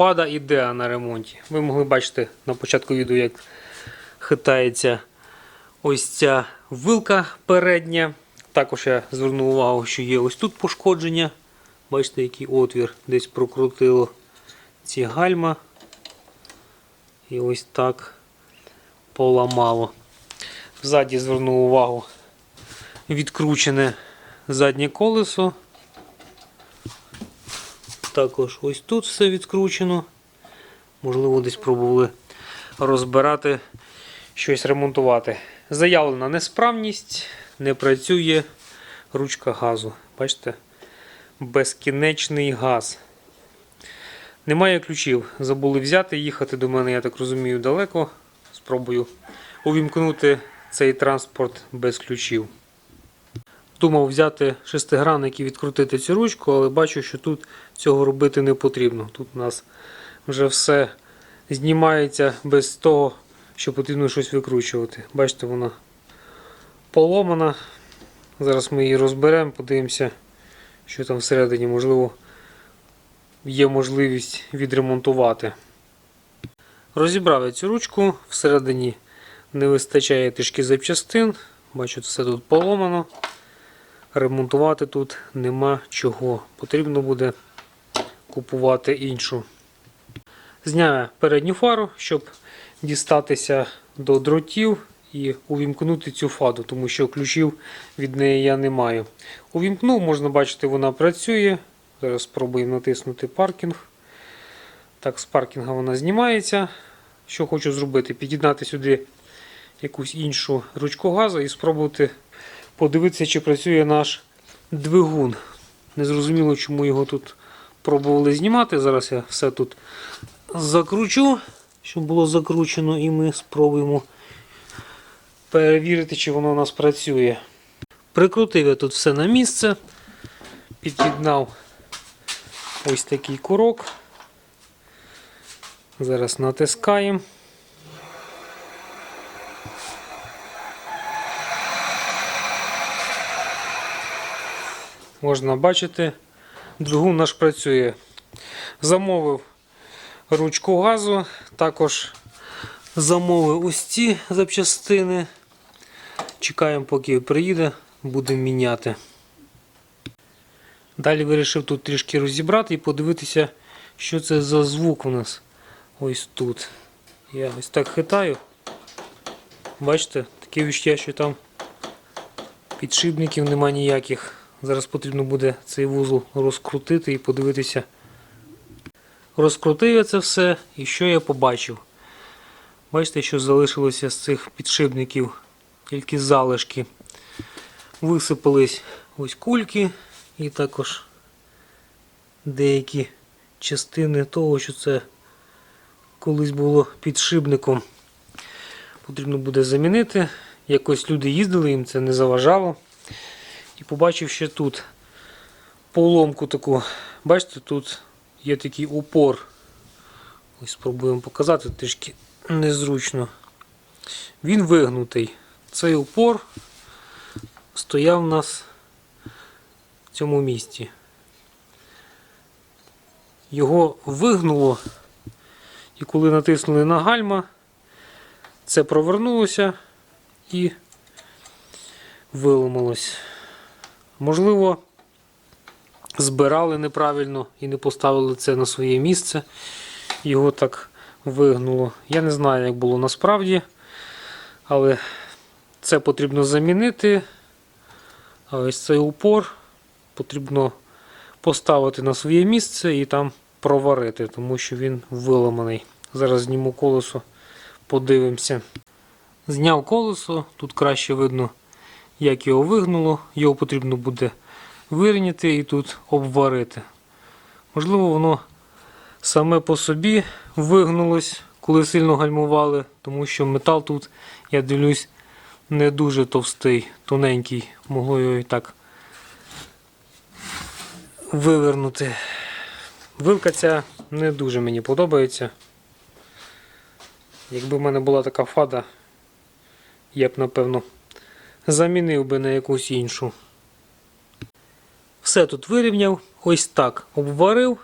Фада ідеа на ремонті. Ви могли бачити на початку відео, як хитається ось ця вилка передня. Також я звернув увагу, що є ось тут пошкодження. Бачите, який отвір десь прокрутило ці гальма. І ось так поламало. Ззаді звернув увагу відкручене заднє колесо. Також ось тут все відкручено. Можливо, десь пробували розбирати, щось ремонтувати. Заявлена несправність, не працює ручка газу. Бачите? Безкінечний газ. Немає ключів. Забули взяти, їхати до мене, я так розумію, далеко. Спробую увімкнути цей транспорт без ключів. Думав взяти шестигранник і відкрутити цю ручку, але бачу, що тут цього робити не потрібно. Тут у нас вже все знімається без того, що потрібно щось викручувати. Бачите, вона поломана. Зараз ми її розберемо, подивимося, що там всередині, можливо, є можливість відремонтувати. Розібрав я цю ручку, всередині не вистачає трішки запчастин. Бачу, все тут поломано. Ремонтувати тут нема чого. Потрібно буде купувати іншу. Зняв я передню фару, щоб дістатися до дротів і увімкнути цю фаду, тому що ключів від неї я не маю. Увімкнув, можна бачити, вона працює. Зараз спробуємо натиснути паркінг. Так, з паркінга вона знімається. Що хочу зробити? Під'єднати сюди якусь іншу ручку газу і спробувати подивитися, чи працює наш двигун. Незрозуміло, чому його тут пробували знімати. Зараз я все тут закручу, щоб було закручено, і ми спробуємо перевірити, чи воно у нас працює. Прикрутив я тут все на місце, під'єднав ось такий курок. Зараз натискаємо. Можна бачити, двигун наш працює. Замовив ручку газу, також замовив ось ці запчастини. Чекаємо, поки приїде, будемо міняти. Далі вирішив тут трішки розібрати і подивитися, що це за звук у нас ось тут. Я ось так хитаю. Бачите, таке відчуття, що там підшипників нема ніяких. Зараз потрібно буде цей вузол розкрутити і подивитися. Розкрутив я це все і що я побачив. Бачите, що залишилося з цих підшипників, тільки залишки. Висипались ось кульки і також деякі частини того, що це колись було підшипником. Потрібно буде замінити. Якось люди їздили, їм це не заважало. І побачив ще тут поломку таку. Бачите, тут є такий упор. Ось спробуємо показати, трішки незручно. Він вигнутий. Цей упор стояв у нас в цьому місці. Його вигнуло, і коли натиснули на гальма, це провернулося і виламалось. Можливо, збирали неправильно і не поставили це на своє місце. Його так вигнуло. Я не знаю, як було насправді, але це потрібно замінити. А ось цей упор потрібно поставити на своє місце і там проварити, тому що він виламаний. Зараз зніму колесо, подивимося. Зняв колесо, тут краще видно як його вигнуло, його потрібно буде вирівняти і тут обварити. Можливо, воно саме по собі вигнулось, коли сильно гальмували, тому що метал тут, я дивлюсь, не дуже товстий, тоненький, могло його і так вивернути. Вилка ця не дуже мені подобається. Якби в мене була така фада, я б напевно замінив би на якусь іншу. Все тут вирівняв, ось так обварив.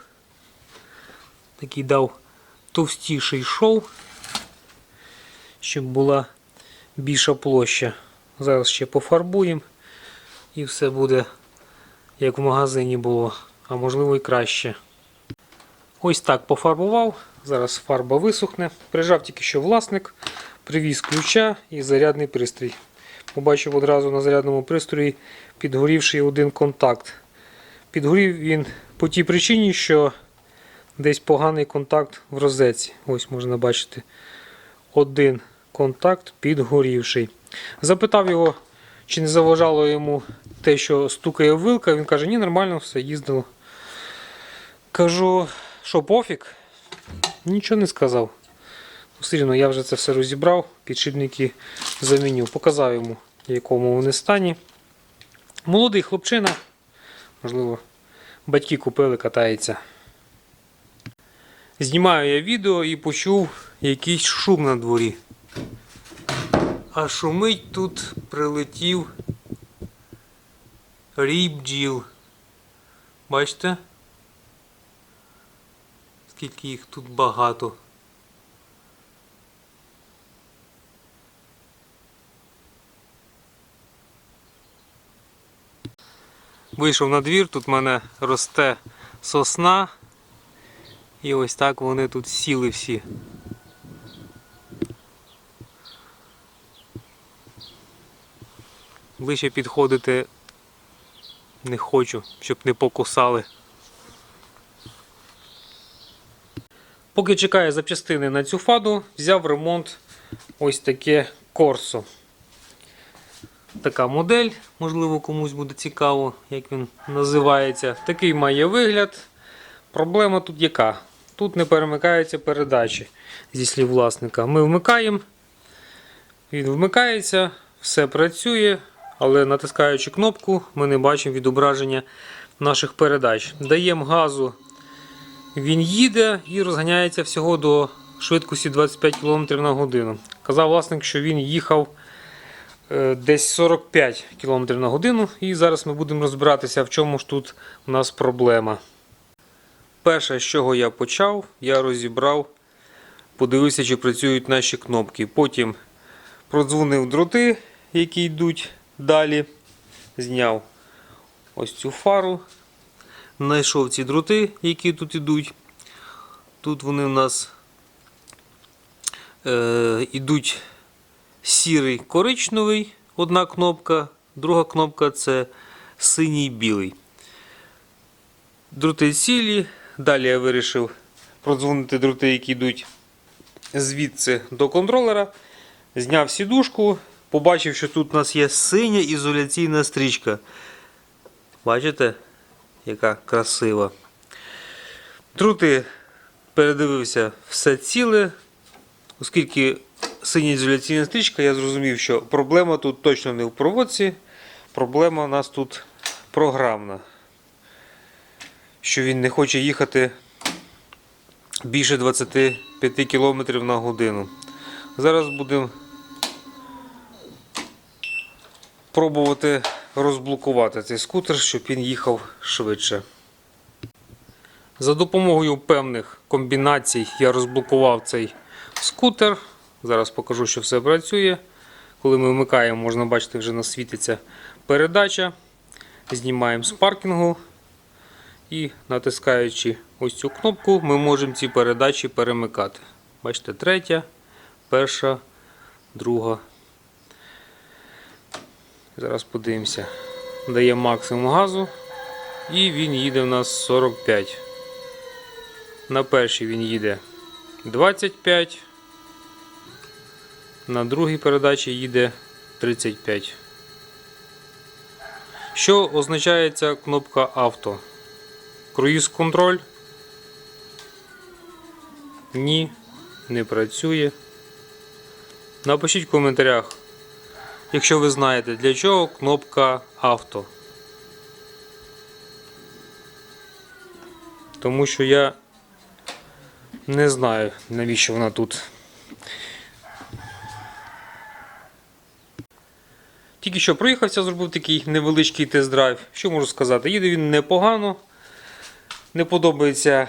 такий дав товстіший шов, щоб була більша площа. Зараз ще пофарбуємо і все буде як в магазині було, а можливо і краще. Ось так пофарбував. Зараз фарба висохне. Прижав тільки що власник, привіз ключа і зарядний пристрій. Побачив одразу на зарядному пристрої підгорівший один контакт. Підгорів він по тій причині, що десь поганий контакт в розетці. Ось можна бачити один контакт підгорівший. Запитав його, чи не заважало йому те, що стукає вилка. Він каже, ні, нормально, все їздило. Кажу, що пофіг? Нічого не сказав. Ну, Все рівно я вже це все розібрав, підшипники заміню. Показав йому, в якому вони стані. Молодий хлопчина, можливо, батьки купили, катається. Знімаю я відео і почув якийсь шум на дворі. А шумить тут прилетів рій бджіл. Бачите? Скільки їх тут багато. Вийшов на двір, тут в мене росте сосна. І ось так вони тут сіли всі. Ближче підходити не хочу, щоб не покусали. Поки чекаю запчастини на цю фаду, взяв ремонт ось таке корсо. Така модель, можливо, комусь буде цікаво, як він називається. Такий має вигляд. Проблема тут яка? Тут не перемикаються передачі зі слів власника. Ми вмикаємо, він вмикається, все працює, але натискаючи кнопку, ми не бачимо відображення наших передач. Даємо газу, він їде і розганяється всього до швидкості 25 км на годину. Казав власник, що він їхав десь 45 км на годину, і зараз ми будемо розбиратися, в чому ж тут у нас проблема. Перше, з чого я почав, я розібрав, подивився, чи працюють наші кнопки. Потім продзвонив дроти, які йдуть далі. Зняв ось цю фару. Знайшов ці дроти, які тут йдуть. Тут вони у нас е, йдуть сірий коричневий, одна кнопка, друга кнопка це синій білий. Дроти цілі. Далі я вирішив продзвонити дроти, які йдуть звідси до контролера. Зняв сідушку, побачив, що тут у нас є синя ізоляційна стрічка. Бачите, яка красива. Дроти передивився все ціле. Оскільки синя ізоляційна стрічка, я зрозумів, що проблема тут точно не в проводці, проблема у нас тут програмна що він не хоче їхати більше 25 км на годину. Зараз будемо пробувати розблокувати цей скутер, щоб він їхав швидше. За допомогою певних комбінацій я розблокував цей скутер. Зараз покажу, що все працює. Коли ми вмикаємо, можна бачити, вже насвітиться передача. Знімаємо з паркінгу. І натискаючи ось цю кнопку, ми можемо ці передачі перемикати. Бачите, третя, перша, друга. Зараз подивимося. Дає максимум газу. І він їде у нас 45. На першій він їде 25. На другій передачі їде 35. Що означає ця кнопка авто? Круїз контроль. Ні, не працює. Напишіть в коментарях, якщо ви знаєте, для чого кнопка авто. Тому що я не знаю, навіщо вона тут. Тільки що проїхався, зробив такий невеличкий тест-драйв. Що можу сказати? Їде він непогано. Не подобається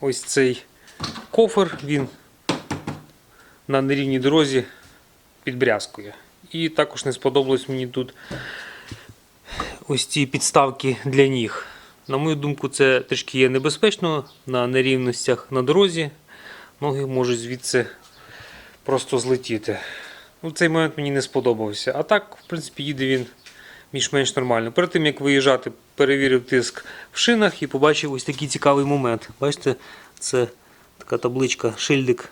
ось цей кофер, він на нерівній дорозі підбрязкує. І також не сподобалось мені тут ось ці підставки для ніг. На мою думку, це трішки є небезпечно на нерівностях на дорозі. Ноги можуть звідси просто злетіти. Ну, цей момент мені не сподобався. А так, в принципі, їде він більш-менш нормально. Перед тим як виїжджати, перевірив тиск в шинах і побачив ось такий цікавий момент. Бачите, це така табличка, шильдик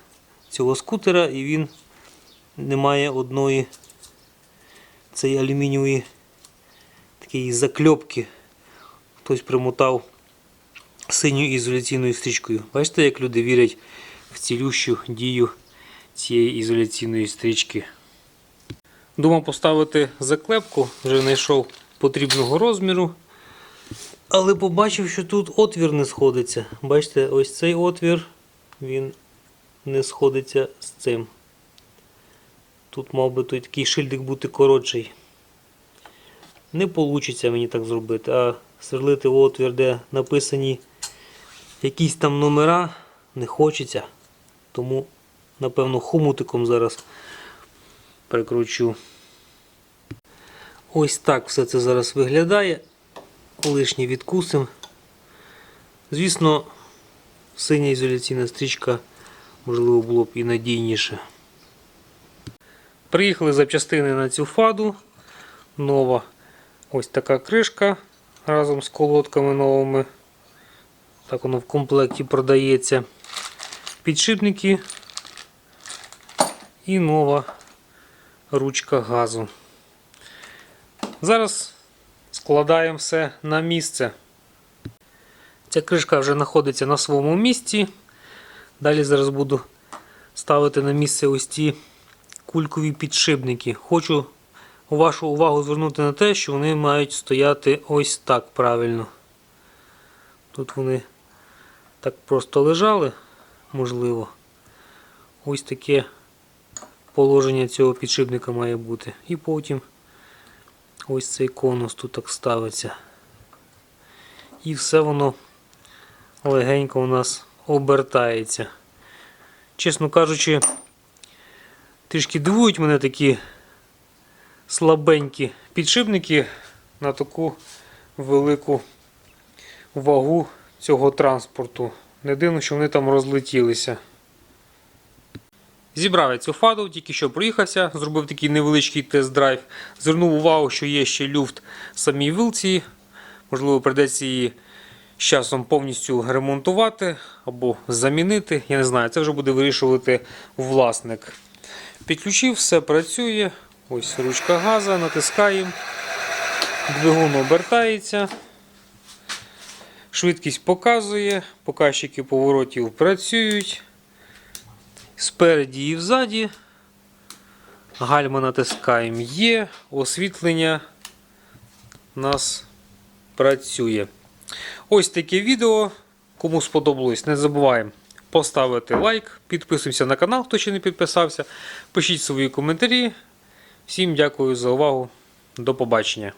цього скутера, і він не має одної цієї алюмінієвої такої закльопки. Хтось примотав синьою ізоляційною стрічкою. Бачите, як люди вірять в цілющу дію цієї ізоляційної стрічки. Думав поставити заклепку, вже знайшов потрібного розміру. Але побачив, що тут отвір не сходиться. Бачите, ось цей отвір, він не сходиться з цим. Тут мав би той такий шильдик бути коротший. Не вийде мені так зробити, а сверлити отвір, де написані якісь там номера, не хочеться. Тому, напевно, хомутиком зараз прикручу. Ось так все це зараз виглядає. Лишні відкусим. Звісно, синя ізоляційна стрічка, можливо, було б і надійніше. Приїхали запчастини на цю фаду. Нова ось така кришка разом з колодками новими. Так воно в комплекті продається. Підшипники і нова ручка газу. Зараз складаємо все на місце. Ця кришка вже знаходиться на своєму місці. Далі зараз буду ставити на місце ось ці кулькові підшипники. Хочу вашу увагу звернути на те, що вони мають стояти ось так правильно. Тут вони так просто лежали, можливо. Ось таке положення цього підшипника має бути. І потім ось цей конус тут так ставиться. І все воно легенько у нас обертається. Чесно кажучи, трішки дивують мене такі слабенькі підшипники на таку велику вагу цього транспорту. Не дивно, що вони там розлетілися. Зібрав я цю фаду, тільки що проїхався, зробив такий невеличкий тест-драйв. Звернув увагу, що є ще люфт в самій вилці. Можливо, придеться її з часом повністю ремонтувати або замінити. Я не знаю, це вже буде вирішувати власник. Підключив, все працює. Ось ручка газа, натискаємо. Двигун обертається. Швидкість показує, показчики поворотів працюють. Спереді і взаді. Гальма натискаємо є, освітлення у нас працює. Ось таке відео. Кому сподобалось, не забуваємо поставити лайк, підписуємося на канал, хто ще не підписався. Пишіть свої коментарі. Всім дякую за увагу. До побачення.